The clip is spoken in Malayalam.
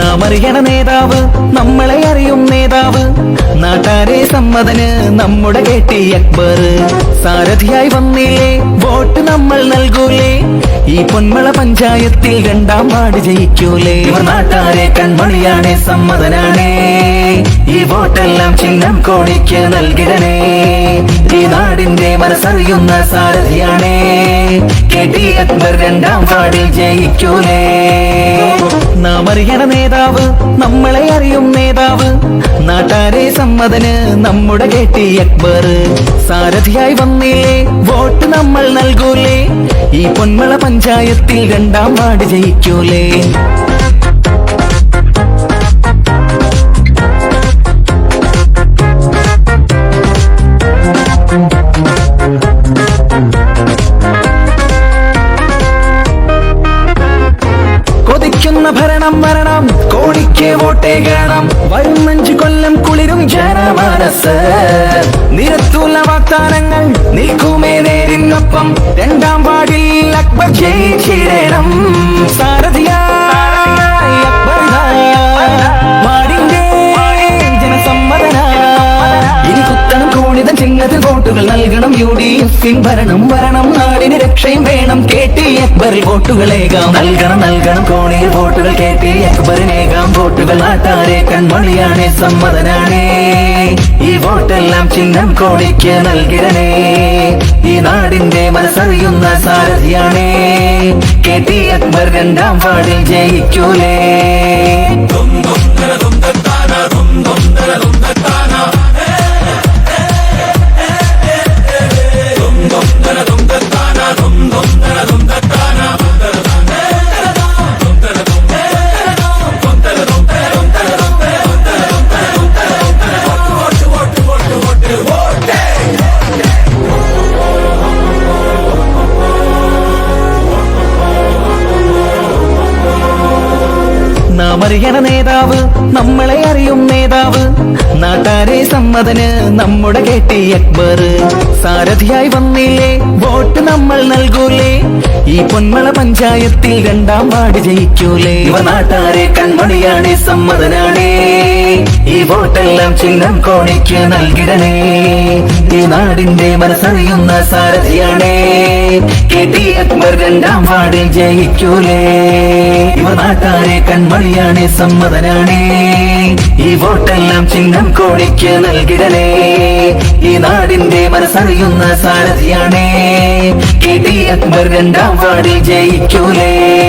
നാം അറിയണ നേതാവ് നമ്മളെ അറിയും നേതാവ്. നാട്ടാരെ സമ്മതന് നമ്മുടെ കേട്ടി അക്ബർ. സാരഥിയായി വന്നില്ലേ വോട്ട് നമ്മൾ നൽകൂലേ. ഈ പൊന്മള പഞ്ചായത്തിൽ രണ്ടാം വാർഡ് ജയിക്കൂലേ. നാട്ടാരെ കൺമണിയാണേ സമ്മതനാണേ. വോട്ടെല്ലാം ചിഹ്നം കോടിക്ക് നൽകിടണേ. ഈ നാടിന്റെ മനസ്സറിയുന്ന സാരഥിയാണേ. കെ ടി അക്ബർ രണ്ടാം വാർഡിൽ ജയിക്കൂലേ. നാം അറിയണ നേതാവ് നമ്മളെ അറിയും നേതാവ്. നാട്ടാരെ സമ്മതന് നമ്മുടെ കെ ടി അക്ബർ. സാരഥിയായി വന്നില്ലേ വോട്ട് നമ്മൾ നൽകൂലേ. ഈ പൊന്മള പഞ്ചായത്തിൽ രണ്ടാം വാർഡ് ജയിക്കൂലേ. ഭരണം വരണം. കോടിക്ക് വോട്ടേ കേണം വരും അഞ്ചു കൊല്ലം കുളിരും ജനമനസ്. നിരത്തുള്ള വാഗ്ദാനങ്ങൾ നീക്കുമേ നേരിനൊപ്പം. രണ്ടാം വാർഡിൽ അക്ബർ ജയിച്ചിടണം. ചിഹ്നത്തിൽ വോട്ടുകൾ നൽകണം യു ഡി എഫിൻ ഭരണം വരണം നാടിന് രക്ഷയും വേണം. കെ ടി അക്ബറിൽ വോട്ടുകളേകാം നൽകണം നൽകണം. കോണിയിൽ വോട്ടുകൾ കെ ടി അക്ബറിനേകാം വോട്ടുകൾ നാട്ടാരെ കൺമണിയാണേ സമ്മതനാണേ. ഈ വോട്ടെല്ലാം ചിഹ്നം കോണിക്ക് നൽകിടണേ. ഈ നാടിന്റെ മനസ്സറിയുന്ന സാരഥിയാണേ. കെ ടി അക്ബർ രണ്ടാം വാർഡിൽ ജയിക്കൂലേ. നമ്മളെ അറിയും നേതാവ്. നാട്ടാരെ സമ്മതന് നമ്മുടെ കെ അക്ബർ. സാരഥിയായി വന്നില്ലേ വോട്ട് നമ്മൾ നൽകൂലേ. ഈ പൊന്മള പഞ്ചായത്തിൽ രണ്ടാം വാർഡ് ജയിക്കൂലേ. നാട്ടാരെ കൺമണിയാണേ സമ്മതനാണേ. ഈ വോട്ടെല്ലാം ചിഹ്നം കോണിക്ക് നൽകിടണേ. ഈ നാടിന്റെ മനസ്സറിയുന്ന സാരഥിയാണേ. രണ്ടാം വാർഡിൽ ജയിക്കൂലേ. ഇവർ നാട്ടാരെ കൺമണിയാണ് സമ്മതനാണേ. ഈ വോട്ടെല്ലാം ചിഹ്നം കോടിക്ക് നൽകിടലേ. ഈ നാടിന്റെ മനസ്സറിയുന്ന സാരഥിയാണേ. കെ ടി അക്ബർ രണ്ടാം വാർഡിൽ ജയിക്കൂലേ.